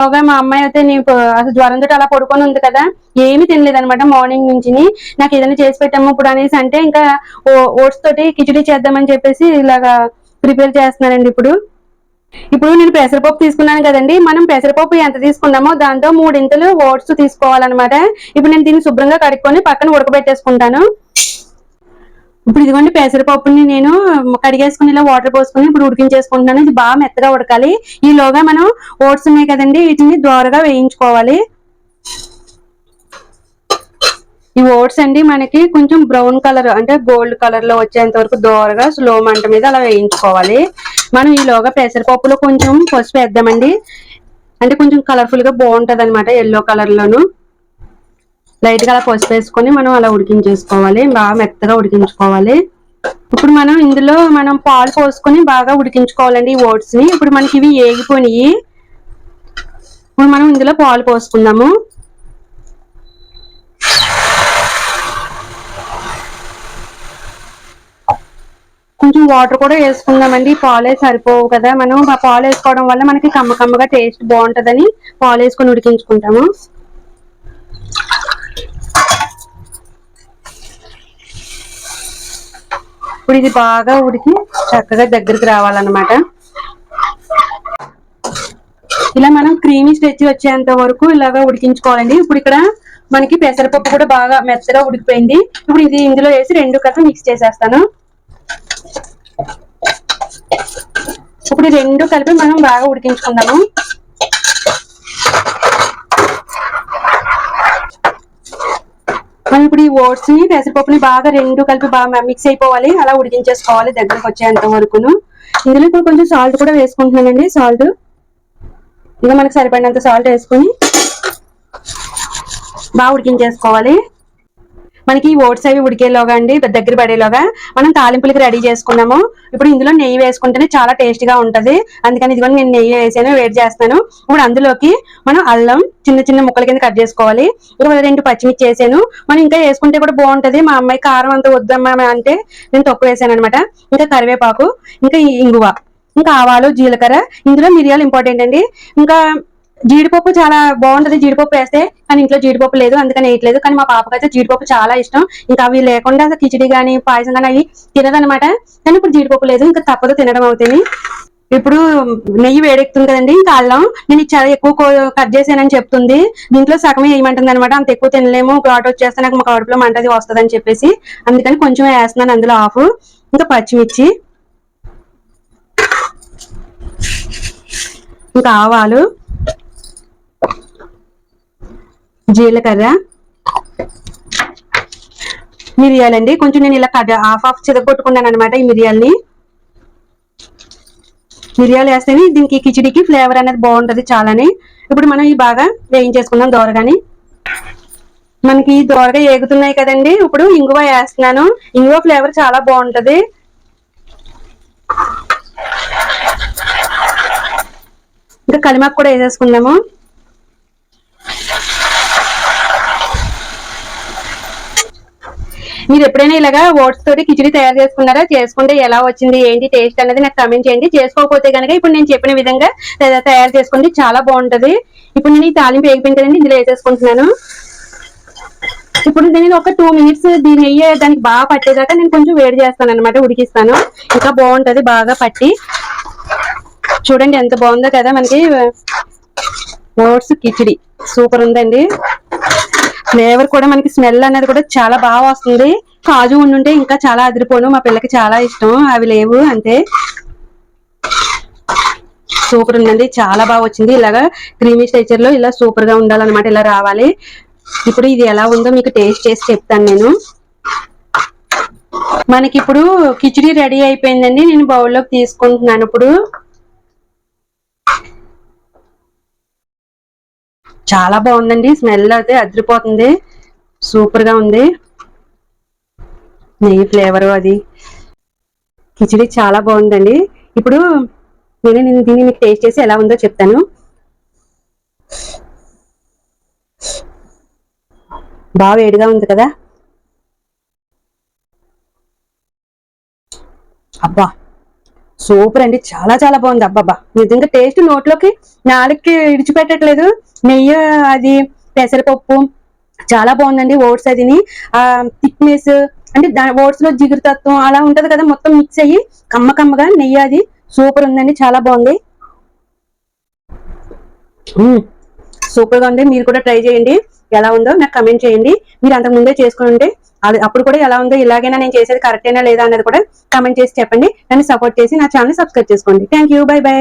బాగా మా అమ్మాయి అయితే నీకు అసలు జ్వరంతో అలా పడుకొని ఉంది కదా ఏమీ తినలేదు అనమాట మార్నింగ్ నుంచి నాకు ఏదైనా చేసి పెట్టాము ఇప్పుడు అనేసి అంటే ఇంకా ఓట్స్ తోటి కిచడీ చేద్దామని చెప్పేసి ఇలాగా ప్రిపేర్ చేస్తున్నానండి ఇప్పుడు. ఇప్పుడు నేను పెసరపప్పు తీసుకున్నాను కదండి మనం పెసరపప్పు ఎంత తీసుకున్నామో దాంతో మూడింతలు ఓట్స్ తీసుకోవాలన్నమాట. ఇప్పుడు నేను దీన్ని శుభ్రంగా కడుక్కొని పక్కన ఉడకబెట్టేసుకుంటాను. ఇప్పుడు ఇదిగోండి పెసరపప్పుని నేను కడిగేసుకుని ఇలా వాటర్ పోసుకుని ఇప్పుడు ఉడికించేసుకుంటున్నాను. ఇది బాగా మెత్తగా ఉడకాలి. ఈలోగా మనం ఓట్స్ ఉన్నాయి కదండి వీటిని దోరగా వేయించుకోవాలి. ఈ ఓట్స్ అండి మనకి కొంచెం బ్రౌన్ కలర్ అంటే గోల్డ్ కలర్లో వచ్చేంత వరకు దోరగా స్లో మంట మీద అలా వేయించుకోవాలి. మనం ఈలోగా పెసరపప్పులో కొంచెం పసుపు వేద్దామండి. అంటే కొంచెం కలర్ఫుల్గా బాగుంటది అనమాట ఎల్లో కలర్ లోను. లైట్గా అలా పసుపు వేసుకొని మనం అలా ఉడికించేసుకోవాలి. బాగా మెత్తగా ఉడికించుకోవాలి. ఇప్పుడు మనం ఇందులో మనం పాలు పోసుకొని బాగా ఉడికించుకోవాలండి ఈ ఓట్స్ని. ఇప్పుడు మనకి ఇవి ఏగిపోయినాయి. ఇప్పుడు మనం ఇందులో పాలు పోసుకుందాము. కొంచెం వాటర్ కూడా వేసుకుందామండి. పాలే సరిపోవు కదా. మనం పాలు వేసుకోవడం వల్ల మనకి కమ్మ కమ్మగా టేస్ట్ బాగుంటుందని పాలు వేసుకొని ఉడికించుకుంటాము. ఇప్పుడు ఇది బాగా ఉడికి చక్కగా దగ్గరికి రావాలన్నమాట. ఇలా మనం క్రీమీ స్టెచ్ వచ్చేంత వరకు ఇలాగా ఉడికించుకోవాలండి. ఇప్పుడు ఇక్కడ మనకి పెసరపప్పు కూడా బాగా మెత్తగా ఉడికిపోయింది. ఇప్పుడు ఇది ఇందులో వేసి రెండు కలిపి మిక్స్ చేసేస్తాను. ఇప్పుడు రెండు కలిపి మనం బాగా ఉడికించుకుందాము. మనం ఇప్పుడు ఈ ఓట్స్ని పెసరపప్పుని బాగా రెండు కలిపి బాగా మిక్స్ అయిపోవాలి. అలా ఉడికించేసుకోవాలి దగ్గరకు వచ్చేంత వరకును. ఇందులో ఇప్పుడు కొంచెం సాల్ట్ కూడా వేసుకుంటున్నానండి. సాల్ట్ ఇంకా మనకి సరిపడినంత సాల్ట్ వేసుకొని బాగా ఉడికించేసుకోవాలి. మనకి ఓట్స్ అవి ఉడికేలోగా అండి దగ్గర పడేలోగా మనం తాలింపులకి రెడీ చేసుకున్నాము. ఇప్పుడు ఇందులో నెయ్యి వేసుకుంటేనే చాలా టేస్ట్గా ఉంటది. అందుకని ఇదిగో నేను నెయ్యి వేసాను వేడి చేస్తాను. ఇప్పుడు అందులోకి మనం అల్లం చిన్న చిన్న ముక్కల కింద కట్ చేసుకోవాలి. ఇప్పుడు రెండు పచ్చిమిర్చి వేసాను మనం ఇంకా వేసుకుంటే కూడా బాగుంటది. మా అమ్మాయి కారం అంత వద్దమ్మా అంటే నేను తక్కువ వేసాను అనమాట ఇంకా కరివేపాకు ఇంకా ఇంగువ ఇంకా ఆవాలు జీలకర్ర. ఇందులో మిరియాలు ఇంపార్టెంట్ అండి. ఇంకా జీడిపప్పు చాలా బాగుంటది. జీడిపప్పు వేస్తే కానీ ఇంట్లో జీడిపప్పు లేదు. అందుకని వేయట్లేదు. కానీ మా పాపకి అయితే జీడిపప్పు చాలా ఇష్టం. ఇంకా అవి లేకుండా అసలు కిచిడి కానీ పాయసం కానీ అవి తినదనమాట కానీ ఇప్పుడు జీడిపప్పు లేదు. ఇంకా తప్పదు తినడం అవుతుంది ఇప్పుడు నెయ్యి వేడెక్కుతుంది కదండి. ఇంకా అల్లం. నేను చాలా ఎక్కువ కో- కట్ చేసానని చెప్తుంది. దీంట్లో సగమే వేయమంటుంది అనమాట అంత ఎక్కువ తినలేము. ఘాటు వచ్చేస్తే నాకు మా కడుపులో మంటది వస్తుంది అని చెప్పేసి. అందుకని కొంచెం వేస్తున్నాను అందులో ఆఫ్ ఇంకా పచ్చిమిర్చి. ఇంకా ఆవాలు. జీలకర్ర. మిరియాలండి. కొంచెం నేను ఇలా కట్ హాఫ్ హాఫ్ చిదగొట్టుకున్నాను అనమాట ఈ మిరియాల్ని. మిరియాలు వేస్తేనే దీనికి కిచిడికి ఫ్లేవర్ అనేది బాగుంటుంది చాలని. ఇప్పుడు మనం ఈ బాగా వేయించేసుకుందాం దోరగాని. మనకి ఈ దోరగా ఏగుతున్నాయి కదండి. ఇప్పుడు ఇంగువ వేస్తున్నాను. ఇంగువ ఫ్లేవర్ చాలా బాగుంటుంది. ఇంకా కలిమాకు కూడా వేసేసుకుందాము. మీరు ఎప్పుడైనా ఇలాగా ఓట్స్ తోటి కిచిడి తయారు చేసుకున్నారా? చేసుకుంటే ఎలా వచ్చింది? ఏంటి? టేస్ట్ అనేది నాకు కమెంట్ చేయండి. చేసుకోకపోతే కనుక ఇప్పుడు నేను చెప్పిన విధంగా తయారు చేసుకోండి చాలా బాగుంటది. ఇప్పుడు నేను ఈ తాలింపు వేగిపోయింది కదండి ఇందులో వేసేసుకుంటున్నాను. ఇప్పుడు నేను ఒక టూ మినిట్స్ దీని నెయ్యి దానికి బాగా పట్టేదాకా నేను కొంచెం వేడి చేస్తాను అనమాట ఉడికిస్తాను. ఇంకా బాగుంటది బాగా పట్టి. చూడండి ఎంత బాగుందో కదా మనకి. ఓట్స్ కిచిడి. సూపర్ ఉందండి. ఫ్లేవర్ కూడా మనకి స్మెల్ అనేది కూడా చాలా బాగా వస్తుంది. కాజు ఉండుంటే ఇంకా చాలా అదిరిపోను. మా పిల్లకి చాలా ఇష్టం. అవి లేవు అంతే. సూపర్ ఉందండి. చాలా బాగా వచ్చింది. ఇలాగా క్రీమీ స్ట్రక్చర్లో ఇలా సూపర్గా ఉండాలన్నమాట. ఇలా రావాలి. ఇప్పుడు ఇది ఎలా ఉందో మీకు టేస్ట్ చేసి చెప్తాను నేను. మనకి ఇప్పుడు కిచిడి రెడీ అయిపోయిందండి. నేను బౌల్లోకి తీసుకుంటున్నాను ఇప్పుడు. చాలా బాగుందండి. స్మెల్ అయితే అదిరిపోతుంది. సూపర్గా ఉంది. నెయ్యి ఫ్లేవర్ అది. కిచిడి చాలా బాగుందండి. ఇప్పుడు నేను నేను దీన్ని మీకు టేస్ట్ చేసి ఎలా ఉందో చెప్తాను. బాగా వేడిగా ఉంది కదా. అబ్బా! సూపర్ అండి. చాలా చాలా బాగుంది. అబ్బాబ్బా. నిజంగా టేస్ట్ నోట్లోకి నాలుగుకి ఇడిచిపెట్టట్లేదు నెయ్యి అది పెసరపప్పు చాలా బాగుందండి ఓట్స్ అదిని. ఆ థిక్నెస్ అంటే దాని ఓట్స్లో జిగురు తత్వం అలా ఉంటది కదా మొత్తం మిక్స్ అయ్యి కమ్మ కమ్మగా నెయ్యి అది. సూపర్ ఉందండి. చాలా బాగుంది. సూపర్గా ఉంది. మీరు కూడా ట్రై చేయండి. ఎలా ఉందో నాకు కమెంట్ చేయండి. మీరు అంతకు ముందే చేసుకుని ఉంటే అది అప్పుడు కూడా ఎలా ఉందో ఇలాగైనా నేను చేసేది కరెక్టేనా లేదా అనేది కూడా కమెంట్ చేసి చెప్పండి. నన్ను సపోర్ట్ చేసి నా ఛానల్ సబ్స్క్రైబ్ చేసుకోండి. Thank you bye bye